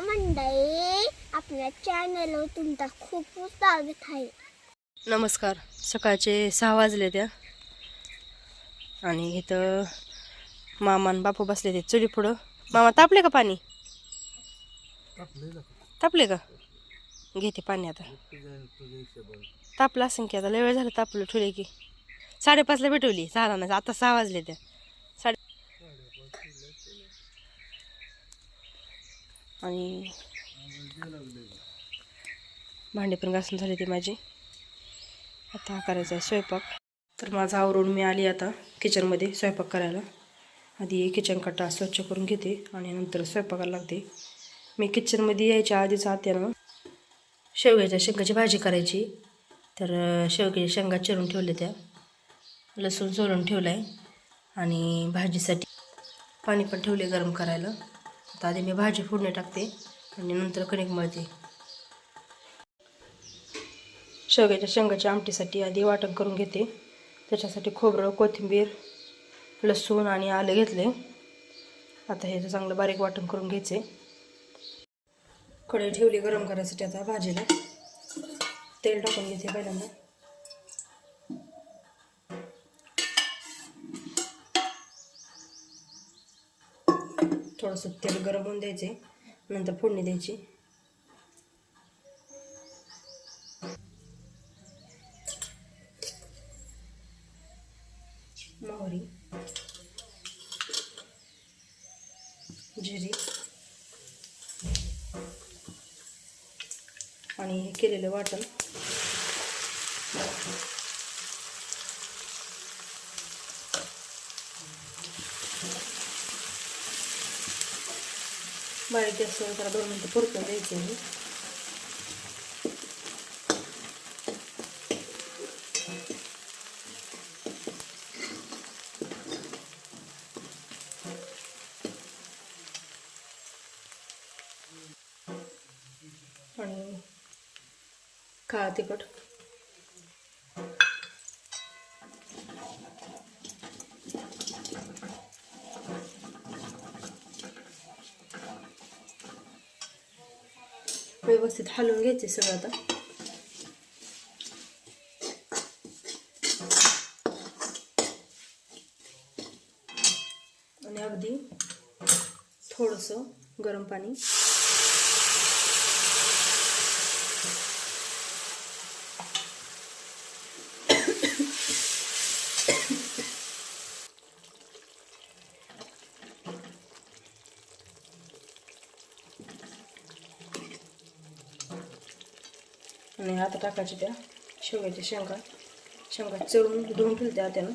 मंडळी आपल्या चॅनलवर तुमचा खूप स्वागत आहे. नमस्कार. सकाळचे सहा वाजले त्या. आणि इथं मामा आणि बापू बसले ते चुली पुढं. मामा तापले का पाणी? तापले का? घेते पाणी आता. तापलं असेल की आता. लय वेळ झालं तापलं ठेवले की. साडेपाचला भेटवली. सहा आता सहा वाजले त्या साडे आणि भांडे पण घासून झाले ते माझे. आता हा करायचा आहे स्वयंपाक. तर माझा आवरून मी आली आता किचनमध्ये स्वयंपाक करायला. आधी किचन कट्टा स्वच्छ करून घेते आणि नंतर स्वयंपाकाला लागते. मी किचनमध्ये यायच्या आधीच आत्यानं शेवग्याच्या शेंगाची भाजी करायची. तर शेवग्याच्या शेंगा चिरून ठेवल्या त्या. लसूण सोलून ठेवलं आहे आणि भाजीसाठी पाणी पण ठेवले गरम करायला. तर आधी मी भाजी फोडणी टाकते आणि नंतर कणिक मळते. शेवग्याच्या शेंगाच्या आमटीसाठी आधी वाटण करून घेते. त्याच्यासाठी खोबरं कोथिंबीर लसूण आणि आलं घेतले. आता हे चांगलं बारीक वाटण करून घ्यायचे. कढई ठेवली गरम करायसाठी आता भाजीला. तेल टाकून घेते पहिल्यांदा. थोडंसं तेल गरम होऊन द्यायचे. नंतर फोडणी द्यायची. मोहरी. जिरी. आणि हे केलेलं वाटण. बारीक गॅसवर जरा दोन मिनटं परतून द्यायचे आहे आणि हलवून घ्यायचे सगळं आता. आणि अगदी थोडंसं गरम पाणी आणि आता टाकायच्या त्या. शेवग्याच्या शेंगा. शेंगा चळून धुवून ठेवत्या त्यानं.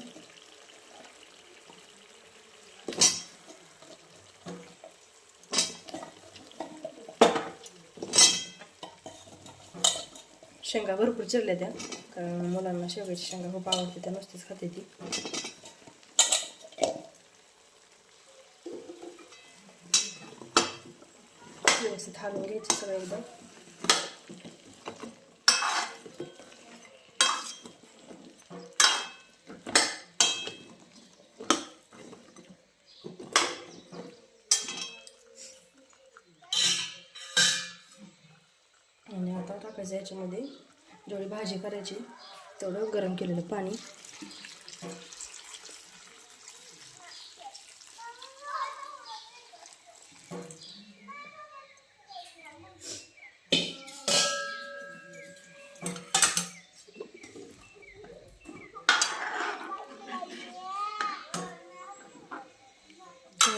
शेंगा भरपूर चिरल्या त्या. कारण मुलांना शेवग्याची शेंगा खूप आवडते त्या नुसतीच खाते ती. व्यवस्थित हालून घ्यायची सगळं एकदम आणि आता टाकायचं याच्यामध्ये. जेवढी भाजी करायची तेवढं गरम केलेलं पाणी.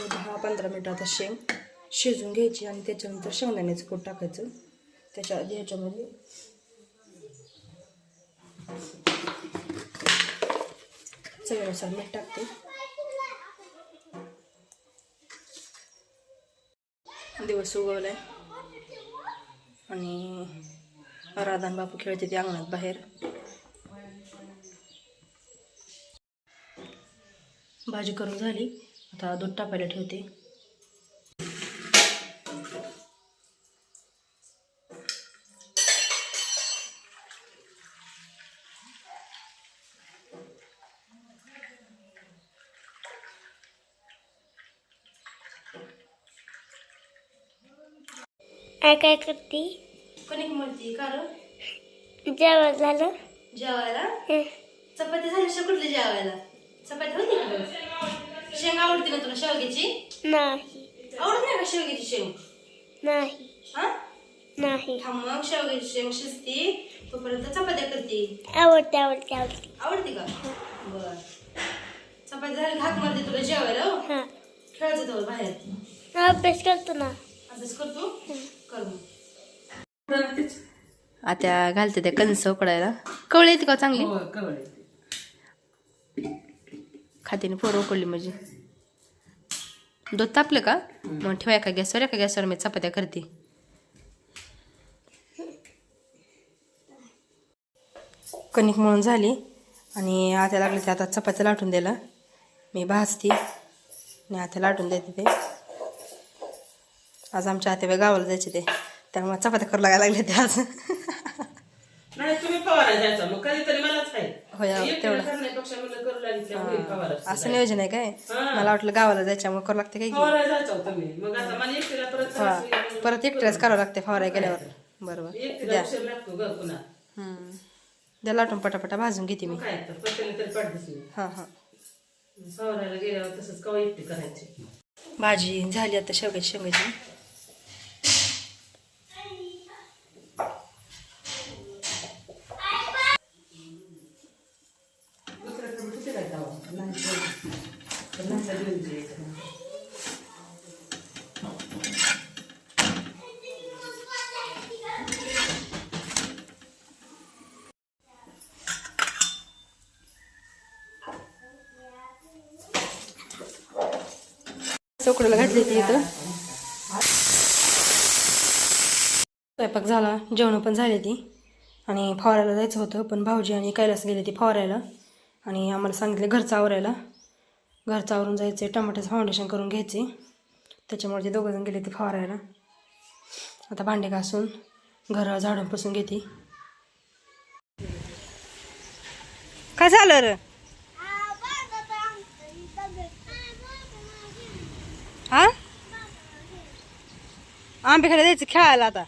दहा पंधरा मिनटं आता शेंग शिजून घ्यायची आणि त्याच्यानंतर शेंगदाण्याचं कूट टाकायचं. त्याच्या आधी ह्याच्यामध्ये चवीनुसार मीठ टाकते. दिवस उगवलाय. आणि राधान बापू खेळते ते अंगणात बाहेर. भाजी करून झाली. आता दूध टाकायला ठेवते. आई काय करते? कणिक म्हणती कारण? जेवण झालं? जेवायला? हं. चपाती झाल्याशिवाय कुठली जेवायला? चपाती होती का? शेंग आवडते ना तुला शेवग्याची? नाही. आवडत नाही का शेवग्याची शेंग? नाही. हा? नाही. हा मग शेवग्याची शेंग शिजती तोपर्यंत चपात्या करते. आवडते आवडते आवडते. आवडते का? बर. चपाती झाली मारते तुला जेवायला हो. हा. खेळायचं तर बाहेर. अभ्यास करतो ना. अभ्यास करतो? आता घालते त्या कणस उकडायला. कवळे येते का चांगली? खात्याने पोरं उकडली म्हणजे दूध तापलं का? मग ठेवा एका गॅसवर एका गॅसवर मी चपात्या करते. कणिक मळून झाली आणि आता लागले ते आता चपात्या लाटून द्यायला. मी भाजते आणि आता लाटून देते ते. आज आमच्या आत्या गावाला जायचे ते. त्यामुळे चपात्या करू लागायला लागले ते आज. नाही तुम्ही फवारा द्यायचा मग कधीतरी मलाच आहे. होय, एकटीला तेवढं. करण्यापेक्षा म्हणलं करू लागली फवारा असं नियोजन आहे काय. मला वाटलं गावाला जायच्यामुळे करू लागते काय की? फवारा जायचा होता मी मग आता मला एकटीला परत त्रास होईल हा परत एकट्याच करावं लागते फवारा गेल्यावर बरोबर. एकटीला द्या. उशीर लागतो ग पुन्हा. हम्म. द्या लाटून पटापटा भाजून घेते मी. मग काय तर पटेल तरी पाठवते मी. हां हां. फवारायला गेल्यावर तसंच कवा एकटी करायची. भाजी झाली आता शेवग्याची शेंगाची दुसऱ्याकडे कुठे काय जावं? लहानचं- लहानचं घेऊन जायचं. चौकडीला घातली ती इथं. स्वयंपाक झाला जेवण पण झाली ती आणि फवारायला जायचं होतं पण भाऊजी आणि कैलास गेले ती फवारायला. आणि आम्हाला सांगितले घरचं आवरायला. घरचं आवरून आहे टमाट्याचं फाउंडेशन करून घ्यायचे त्याच्यामुळे ते दोघंजण गेले ते फवारायला. आता भांडे घासून घर झाडून पुसून घेते. काय झालं रे? आंबे खायला जायचं खेळायला आता.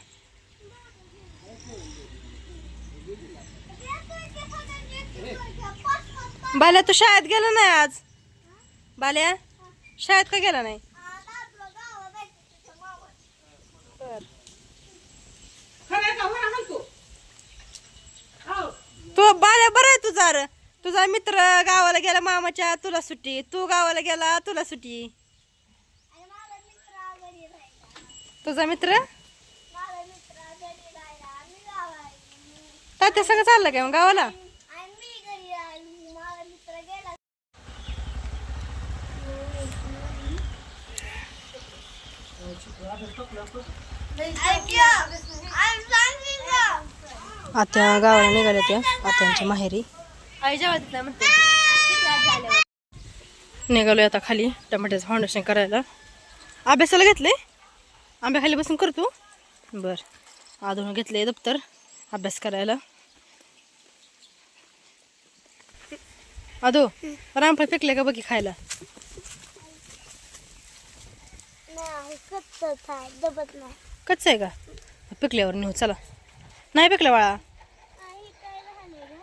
बाल्या तू शाळेत गेला नाही आज? बाल्या शाळेत का गेला नाही? तू. बाल्या बरं आहे तुझा तुझा मित्र गावाला गेला मामाच्या तुला सुट्टी. तू गावाला गेला तुला सुट्टी. तुझा मित्र? तात्या सगळं चाललं काय मग गावाला? आत्या गावाला निघाल्या त्या. आत्यांच्या माहेरी. निघालोय आता खाली टमाट्याचं फाउंडेशन करायला. अभ्यासाला घेतले आंब्या खाली बसून करतो बर. आधून घेतले दप्तर. अभ्यास करायला. आदो रामफळ फेकले का बघी खायला? दबत नाही. कच्च आहे का? पिकल्यावर नेऊ चला. नाही पिकलं बाळा. आई काय झालं ग?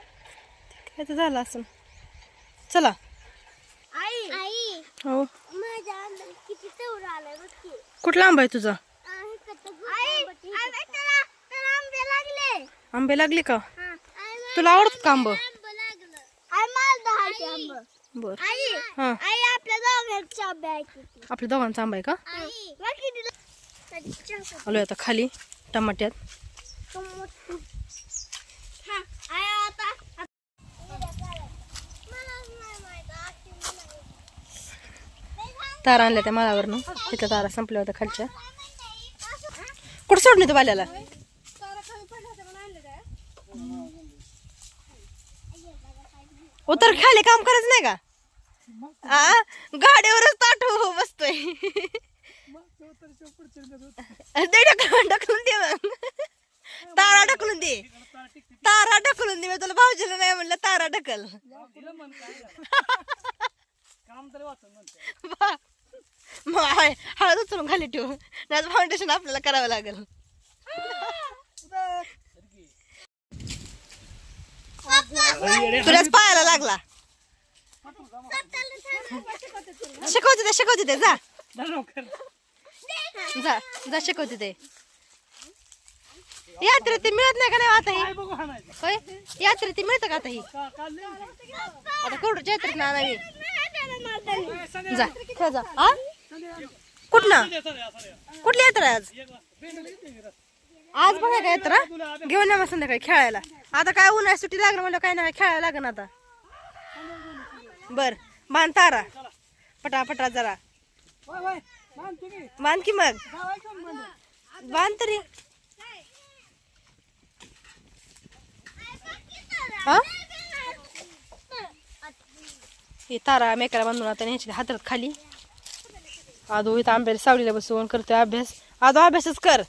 काय तर झालं असं. चला. आई. आई. हो. माझ्या अंगात किती तेवढं आलंय बघ की. कुठला आंबा आहे तुझा? आंबे लागले. आंबे लागले का? हा. तुला आवडत का आंब? आंब लागलं. आई मला दहाचे आंब. बर. आई हा. आई आपल्या दोघांचे आंबे आहे का? आलोय आता खाली टमाट्यात. हा तारा आणल्या त्या माळावरनं. तिथल्या तारा संपल्या होत्या खालच्या. कुठं सोडणे तू बाल्याला? उतर खाली काम करायचं नाही का? हा गाडीवरच ताठ हो बसतोय ढकलून ढकलून दे तारा ढकलून दे. तारा ढकलून दे. मी तुला भाऊजीला नाही म्हणलं तारा ढकल. हळद उचलून खाली ठेवू. नाही फाउंडेशन आपल्याला करावं लागेल. तुलाच पाहायला लागला. शिकवते ते शिकवते ते जा. जा जा शिकवते ते. यात्रेत ते मिळत नाही का नाही आता ही? होय? यात्रेत ते मिळतं का आता ही? आता कुठं यात्रेत ना नवी जा खेळ जा. आ? कुठनं कुठली यात्रा आज? आज बघा काय यात्रा. घेऊन या मग संध्याकाळी खेळायला. आता काय उन्हाळ्यात सुट्टी लागणार म्हणलं काय नाही खेळायला लागण आता. बर पटा पटा जरा. बांध की मग? बांध? तरी. हा? ही तारा मेकाला बांधून आता न्यायची हातात खाली. आदो इथं आंब्याला सावलीला बसवून करतोय अभ्यास. आदो अभ्यासच कर.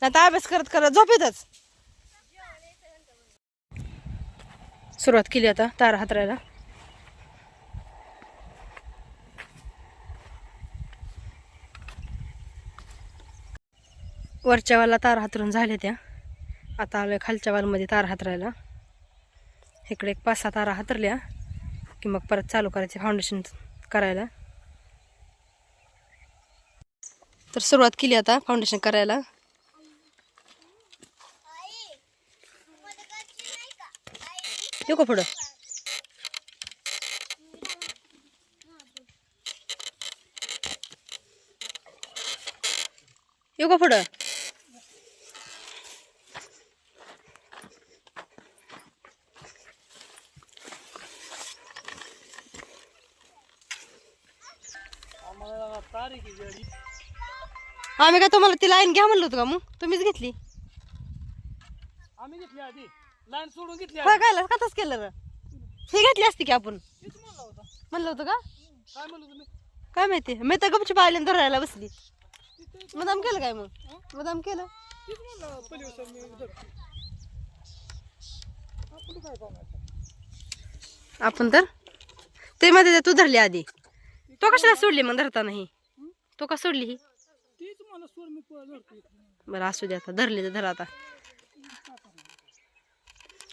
नाही तर अभ्यास करत करत झोपेतच सुरुवात केली आता तारा हातरायला. वरच्या वाला तार हातरून झाल्या त्या. आता आलोय खालच्या वालमध्ये तार हातरायला. इकडे एक पाच सहा तारा हातरल्या की मग परत चालू करायचे फाउंडेशन करायला. तर सुरुवात केली आता फाउंडेशन करायला. येऊ का पुढं? येऊ का पुढं? आम्ही काय तुम्हाला ती लाईन घ्या म्हणलं होतं का मग? तुम्हीच घेतली. आम्ही घेतली आधी. लाईन सोडून घेतली काय कथाच केलं र ही घेतली असती की आपण? तीच म्हणला होता. म्हणलं होतं का? काय म्हणलं तुम्ही काय माहिती? मी तर गपची पाहिल्या धरायला बसली. मुदाम केलं काय मग? मुदाम केलं. तीच म्हणलं पहिली वर्ष मी धरतो. आपण काय पाहणार आपण तर? ते मध्ये तू धरली आधी. तो कशाला सोडली मग धरता नाही तो का सोडली ही? तीच मला सोड मी पुढं धरतो इकडे. बरं असू दे आता धरली तर धरा आता.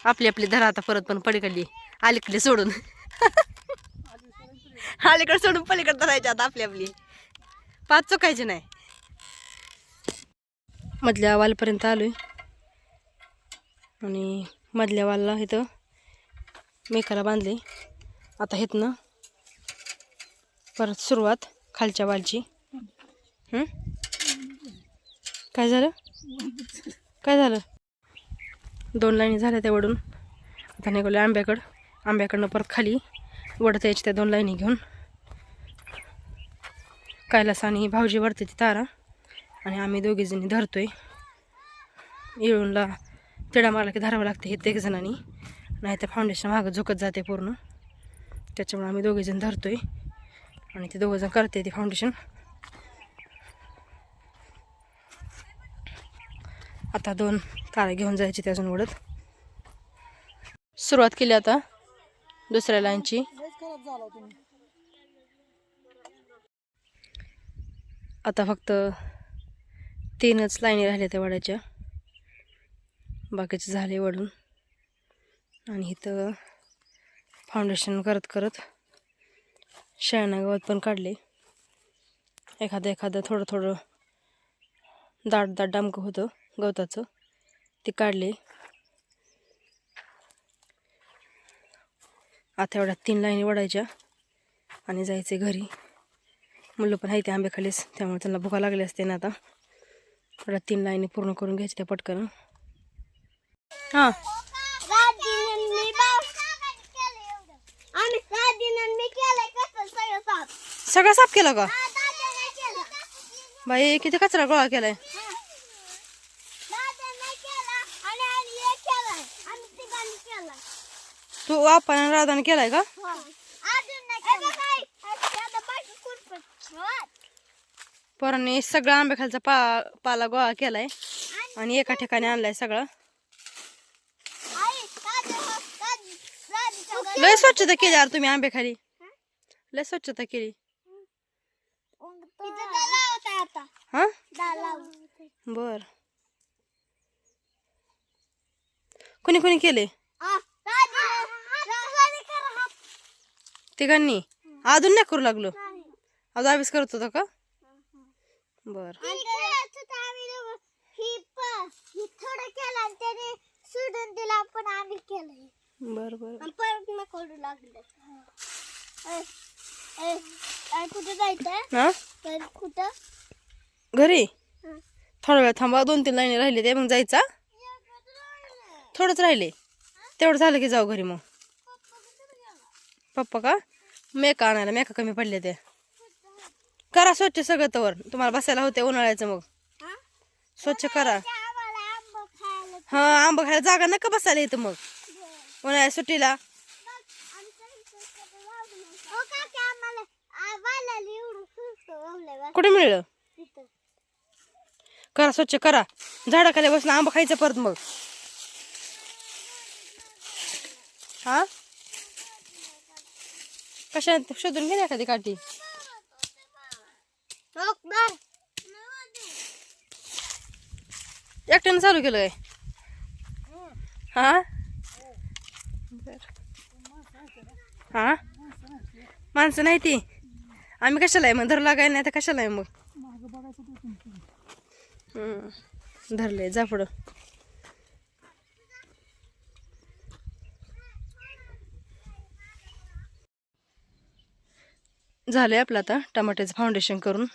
आपली आपली धरा आता परत पण पलीकडली. अलीकडे सोडून. अलीकडे सोडून पलीकडे धरायची आता आपली आपली. पाच चुकायची नाही. मधल्या वालपर्यंत आलोय. आणि मधल्या वालला इथं मेकाला बांधले आता इथनं परत सुरुवात खालच्या वालची? काय झालं? काय झालं? दोन लाईनी झाल्या त्या वडून. आता निघालो आंब्याकडं. आंब्याकडनं परत खाली वडत यायची त्या दोन लाईनी घेऊन. कैलास आणि भाऊजी वरते ती तारा. आणि आम्ही दोघीजणी धरतोय. येळूनला तिडा मारला की धरावं लागते हे एक जणांनी. नाही तर फाउंडेशन मागं झुकत जाते पूर्ण. त्याच्यामुळे आम्ही दोघीजण धरतोय. आणि ते दोघंजण करते ते फाउंडेशन आता दोन तारा घेऊन जायची ते अजून ओढत सुरुवात केली आता दुसऱ्या लाईनची. आता फक्त तीनच लाईनी राहिल्या त्या वड्याच्या. बाकीचे झाले वडून. आणि इथं फाउंडेशन करत करत शेळणा गवत पण काढले. एखादं एखादं थोडं थोडं दाट दाट डामकं होतं. गवताचं ते काढले. आता एवढ्या तीन लाईनी वडायच्या आणि जायचे घरी. मुलं पण आहे ते आंब्याखालीच त्यामुळे त्यांना भुका लागली असते ना आता. एवढ्या तीन लाईनी पूर्ण करून घ्यायचे त्या पटकन. हां. आणि सगळं साफ. केला केलं का? बाई किती कचरा गोळा केलाय हा. दादानं केलं आणि आणि हे केलंय. आम्ही तिघांनी केलंय. तू आपण राधाने केलाय का हो. अजून नाही केलं. हे आता बाकी खुरपण. हो. पोरांनी सगळं आंब्याखालचा पा पाला गोळा केलाय आणि एका ठिकाणी आणलाय सगळं आई, दादा, हो, दादी, दादीच्या घरी. लय स्वच्छता केली यार तुम्ही आंब्याखाली लय स्वच्छता केली इथं दा लावताय आता. हा दा लाव. बर कोणी कोणी केले आ, दादी तिघांनी? अजून नाही करू लागलो? अजून अभ्यास करत होता का? बर. सोडून दिला पण आम्ही केलं बर बर. आणि परत मग करू लागले. ए, ए, काय कुठं जायचं? हा? तर कुठं? घरी. थोडा वेळ थांबा दोन तीन लाईनी राहिले ते मग जायचा? थोडंच राहिले. तेवढं झालं की जाऊ घरी मग. पप्पा का? मेका आणायला मेका कमी पडले ते. करा स्वच्छ सगळं तवर. तुम्हाला बसायला होते उन्हाळ्याचं मग. हा? स्वच्छ करा. हा आंबा खायला जागा नका बसायला येतं मग. उन्हाळ्या सुट्टीला. बा कुठे मिळलं. करा स्वच्छ करा. झाडाखाली बसून आंबा खायचं परत मग. हा? कशा शोधून घे ना एखादी काठी. एकट्यानं चालू केलं काय हा? हा? माणसं नाही ती. आम्ही कशाला आहे मग? धरू लागाय नाही तर कशाला आहे मग. धरले जा पुढं. झालंय आपलं आता टमाट्याचं फाउंडेशन करून.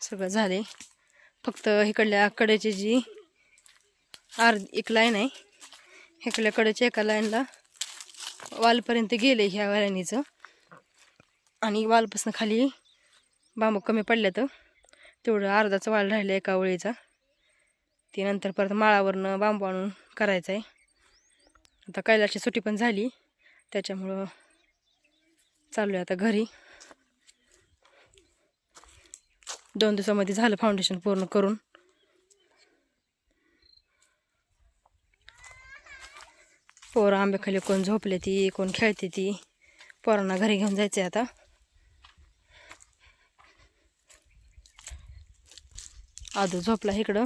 सगळं झाले फक्त इकडल्या कडेची जी अर्ध एक लाईन आहे. इकडल्या कडेच्या एका लाईनला वालपर्यंत गेले ह्या लाईनीचं आणि वालपासून खाली बांबू कमी पडल्या तर तेवढं अर्धाचं वाल राहिलं एका ओळीचा. ते नंतर परत माळावरनं बांबू आणून करायचं आहे आता कैलाची सुट्टी पण झाली. त्याच्यामुळं चालू आहे आता घरी. दोन दिवसामध्ये झालं फाउंडेशन पूर्ण करून. पोरं आंब्याखाली कोण झोपले ती कोण खेळते ती. पोरांना घरी घेऊन जायचं आता. आदू झोपला इकडं.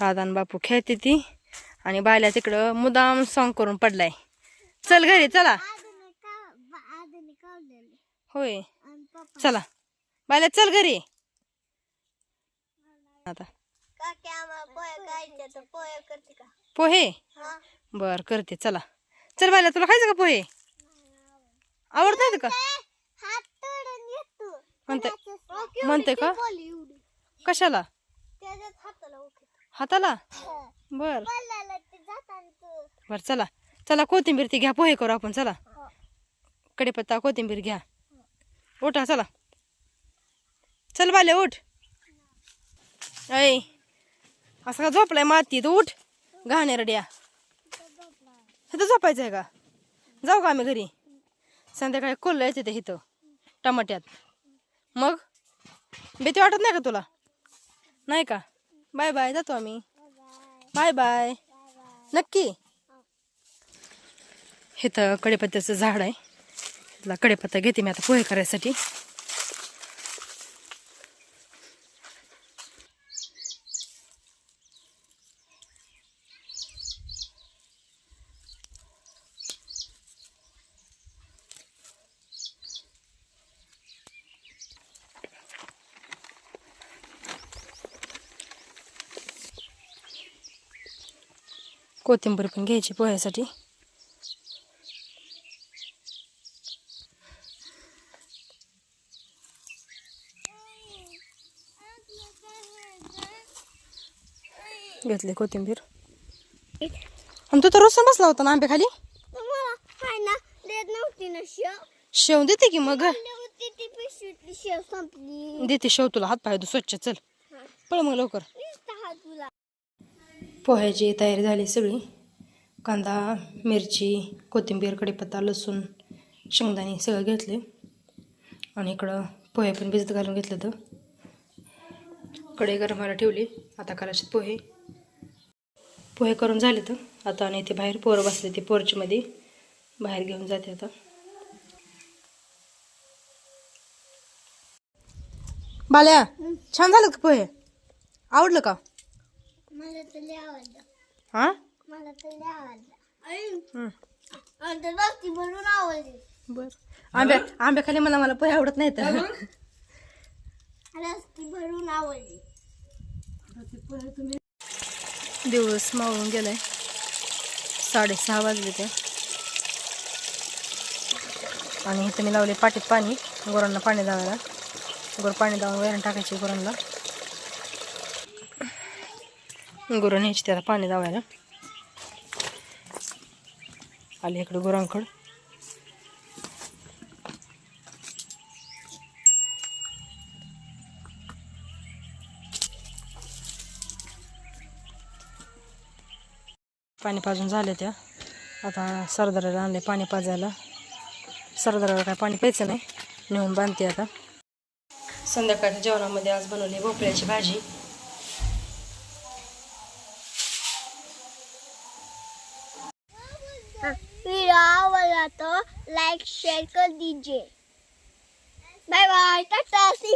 राधान बापू खेळते ती. आणि बायला तिकडं मुदाम सॉंग करून पडलाय. चल घरी चला आधीने का- बा- आधीने काढलेले. होय. चला. बायला चल घरी. आता. पोहे बर करते. चला. चल बायला तुला खायचं का पोहे? आवडतात का? म्हणते म्हणते. का? कशाला? हाताला बर. बर चला. चला कोथिंबीर ती घ्या. पोहे करू आपण. चला. हो. कढीपत्ता कोथिंबीर घ्या. उठा चला. चल बाले उठ. ऐ असं का झोपलाय माती? तू उठ. घाणेरड्या. इथं झोपायचं आहे का? जाऊ का आम्ही घरी? संध्याकाळी कोल्ह येते ते इथं टमाट्यात. मग? भीती वाटत नाही का तुला? नाही का? बाय बाय जातो आम्ही. Bye bye. नक्की. हे तर कढीपत्त्याचं झाड आहे. त्याला कडेपत्ता घेते मी आता पोहे करायसाठी. कोथिंबीर पण घ्यायची पोह्यासाठी. घेतली कोथिंबीर. आणि तू तर रोज बसला होता ना आंब्याखाली? देत नव्हती ना शेव. शेव देते की मग? आणली होती ती पिशवीतली शेव संपली. देते शेव तुला हात पाय स्वच्छ चल. पळ मग लवकर. नुसता हात तुला पोह्याची तयारी झाली सगळी. कांदा मिरची कोथिंबीर कढीपत्ता लसूण शेंगदाणे सगळं घेतले. आणि इकडं पोहे पण भिजत घालून घेतलं तर कढई गरम व्हायला ठेवली. आता करायचे पोहे. पोहे करून झाले तर. आता आणि ते बाहेर पोरं बसले ते पोर्चमध्ये. बाहेर घेऊन जाते आता. बाल्या छान झालं का पोहे? आवडलं का? मला तर लय आवडलं. हां? मला तर लय आवडलं. हं. आणि ते जास्ती भरून आवडली. बर. आंब्या आंब्याखाली मला मला पोहे आवडत नाही तर भरून आवडली. दिवस मावळून गेलाय. साडेसहा वाजले ते. आणि इथं मी लावले पाटीत पाणी गुरांना पाणी लावायला गोर पाणी लावून वैरण टाकायचे गुरांना. गुरं न्यायची त्याला पाणी लावायला आले इकडे गुरांकडं. पाणी पाजून झाले त्या. आता सरदाराला आणले पाणी पाजायला. सरदाराला काय पाणी प्यायचं नाही. नेऊन बांधते आता. संध्याकाळच्या जेवणामध्ये आज बनवली भोपळ्याची भाजी. तो लाईक शेअर कर दीजिए बाय बाय टाटा सी